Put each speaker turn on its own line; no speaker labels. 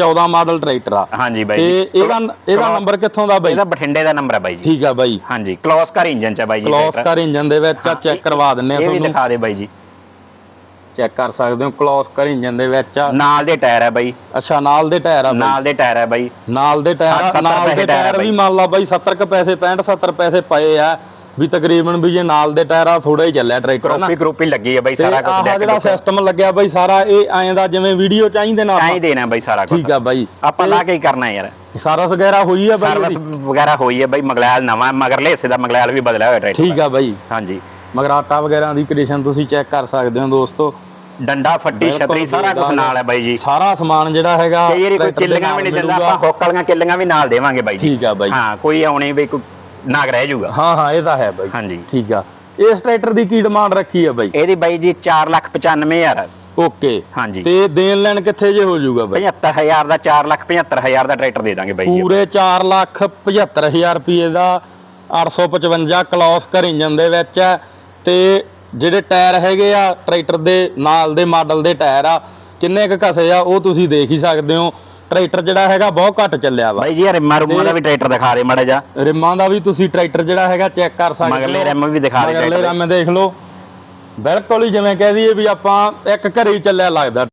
14 model tractor ਆ।
ਹਾਂਜੀ ਬਾਈ
ਤੇ ਇਹਦਾ ਇਹਦਾ ਨੰਬਰ ਕਿੱਥੋਂ ਦਾ ਬਾਈ?
ਇਹਦਾ ਬਠਿੰਡੇ ਦਾ ਨੰਬਰ ਹੈ ਬਾਈ ਜੀ।
ਠੀਕ ਆ ਬਾਈ।
ਹਾਂਜੀ ਕਲੋਸ ਕਰ ਇੰਜਨ ਚ ਹੈ ਬਾਈ ਜੀ
ਕਲੋਸ। ਕਰ ਇੰਜਨ ਦੇ ਵਿੱਚ ਆ ਚੈੱਕ ਕਰਵਾ ਦਿੰਨੇ ਆ
ਇਹ ਵੀ
ਤੁਹਾਨੂੰ।
ਦਿਖਾ ਦੇ ਬਾਈ ਜੀ।
ਚੈੱਕ ਕਰ ਸਕਦੇ ਹੋ ਕਲੋਸ ਕਰ ਇੰਜਨ ਦੇ ਵਿੱਚ ਆ।
ਨਾਲ ਦੇ ਟਾਇਰ ਹੈ ਬਾਈ।
ਅੱਛਾ ਨਾਲ ਦੇ ਟਾਇਰ ਆ
ਨਾਲ ਦੇ ਟਾਇਰ ਹੈ ਬਾਈ।
ਨਾਲ ਦੇ ਟਾਇਰ ਆ,
70
ਨਾਲ ਦੇ
ਟਾਇਰ ਆ
ਵੀ। ਮੰਨ ਲਾ ਬਾਈ 70 ਕ ਪੈਸੇ 65 70 ਪੈਸੇ ਪਏ ਆ। ਵੀ ਤਕਰੀਬਨ ਵੀ ਜੇ ਨਾਲ ਦੇ ਟਾਇਰ ਆ ਥੋੜਾ ਹੀ ਚੱਲਿਆ ਟਰੈਕਟਰ ਨਾ।
ਕਰੋਪੀ ਕਰੋਪੀ ਲੱਗੀ ਹੈ ਬਾਈ ਸਾਰਾ
ਆਹ
ਕੁਝ
ਜਿਹੜਾ ਸਿਸਟਮ ਲੱਗਿਆ ਬਾਈ ਸਾਰਾ ਇਹ ਐਂ ਦਾ ਜਿਵੇਂ ਵੀਡੀਓ ਚਾਹੀਦੇ ਨਾ
ਐਂ
ਆਪਾਂ।
ਹੀ ਦੇਣਾ ਬਾਈ ਸਾਰਾ ਕੁਝ
ਠੀਕ ਆ ਬਾਈ।
ਆਪਾਂ ਲਾ ਕੇ ਹੀ ਕਰਨਾ ਯਾਰ।
ਸਰਵਿਸ ਵਗੈਰਾ ਹੋਈ ਆ ਬਾਈ
ਸਰਵਿਸ? ਵਗੈਰਾ ਹੋਈ ਹੈ ਬਾਈ ਮਗਲੈਲ ਨਵਾਂ ਮਗਰਲੇ ਹਿੱਸੇ ਦਾ ਮਗਲੈਲ ਵੀ ਬਦਲਿਆ ਹੋਇਆ ਟਰੈਕਟਰ
ਠੀਕ ਆ ਬਾਈ।
ਹਾਂਜੀ।
ਮਗਰਾਟਾ ਵਗੈਰਾ ਦੀ ਕੰਡੀਸ਼ਨ ਤੁਸੀਂ ਚੈੱਕ ਕਰ ਸਕਦੇ ਹੋ ਦੋਸਤੋ।
ਡੰਡਾ ਫੱਟੀ ਛਤਰੀ ਸਾਰਾ ਕੁਝ ਨਾਲ ਹੈ ਬਾਈ ਜੀ।
ਸਾਰਾ ਸਮਾਨ ਜਿਹੜਾ ਹੈਗਾ
ਕਈ ਵਾਰੀ ਕੋਈ ਕਿੱਲੀਆਂ ਵੀ ਨਹੀਂ
ਨਾਲ
ਦਿੰਦਾ। ਆਪਾਂ ਹੁੱਕ ਵਾਲੀਆਂ ਕਿੱਲੀਆਂ ਵੀ ਨਾਲ ਦੇਵਾਂਗੇ ਬਾਈ ਜੀ।
ਠੀਕ ਆ ਬਾਈ।
ਹਾਂ ਕੋਈ ਆਉਣੇ ਵੀ ਕੋਈ ਨਾਗ ਰਹਿ ਜਾਊਗਾ।
ਹਾਂ ਹਾਂ ਇਹ ਤਾਂ ਹੈ ਬਾਈ।
ਹਾਂਜੀ।
ਠੀਕ ਆ। ਇਸ ਟਰੈਕਟਰ ਦੀ ਕੀ ਡਿਮਾਂਡ ਰੱਖੀ ਆ ਬਾਈ?
ਇਹਦੀ ਬਾਈ ਜੀ 495000
ਓਕੇ।
ਹਾਂਜੀ।
ਤੇ ਦੇਣ ਲੈਣ ਕਿੱਥੇ ਜੇ ਹੋ ਜਾਊਗਾ ਬਾਈ?
75000 ਦਾ 475000 ਦਾ ਟਰੈਕਟਰ ਦੇ ਦਾਂਗੇ ਬਾਈ
ਪੂਰੇ 4 ਲੱਖ 75000 ਰੁਪਏ ਦਾ 855 ਕਲੌਸ ਕਰ ਇੰਜਨ ਦੇ ਵਿੱਚ ਹੈ। ਤੇ ਜਿਹੜੇ ਟਾਇਰ ਹੈਗੇ ਆ ਟਰੈਕਟਰ ਦੇ ਨਾਲ ਦੇ ਮਾਡਲ ਦੇ ਟਾਇਰ ਆ ਕਿੰਨੇ ਕੁ ਘਸੇ ਆ ਉਹ ਤੁਸੀਂ ਦੇਖ ਹੀ ਸਕਦੇ ਹੋ। ਟਰੈਕਟਰ ਜਿਹੜਾ ਹੈਗਾ ਬਹੁਤ ਘੱਟ ਚੱਲਿਆ ਵਾ।
ਬਾਈ ਜੀ ਰਿਮਾ ਰੁਮਾ ਦਾ ਵੀ ਟਰੈਕਟਰ ਦਿਖਾ ਦੇ ਮੜਾ ਜਾ
ਰਿਮਾਂ ਦਾ ਵੀ ਤੁਸੀਂ ਟਰੈਕਟਰ ਜਿਹੜਾ ਹੈਗਾ ਚੈੱਕ ਕਰ ਸਕਦੇ ਹੋ।
ਮਗਰਲੇ ਰਿਮ ਵੀ ਦਿਖਾ ਦੇ ਦੇ।
ਰਿਮ ਦੇਖ ਲਓ। ਬਿਲਕੁਲ ਹੀ ਜਿਵੇਂ ਕਹਿ ਦਈਏ ਵੀ ਆਪਾਂ ਇੱਕ ਘਰੇ ਹੀ ਚੱਲਿਆ ਲੱਗਦਾ।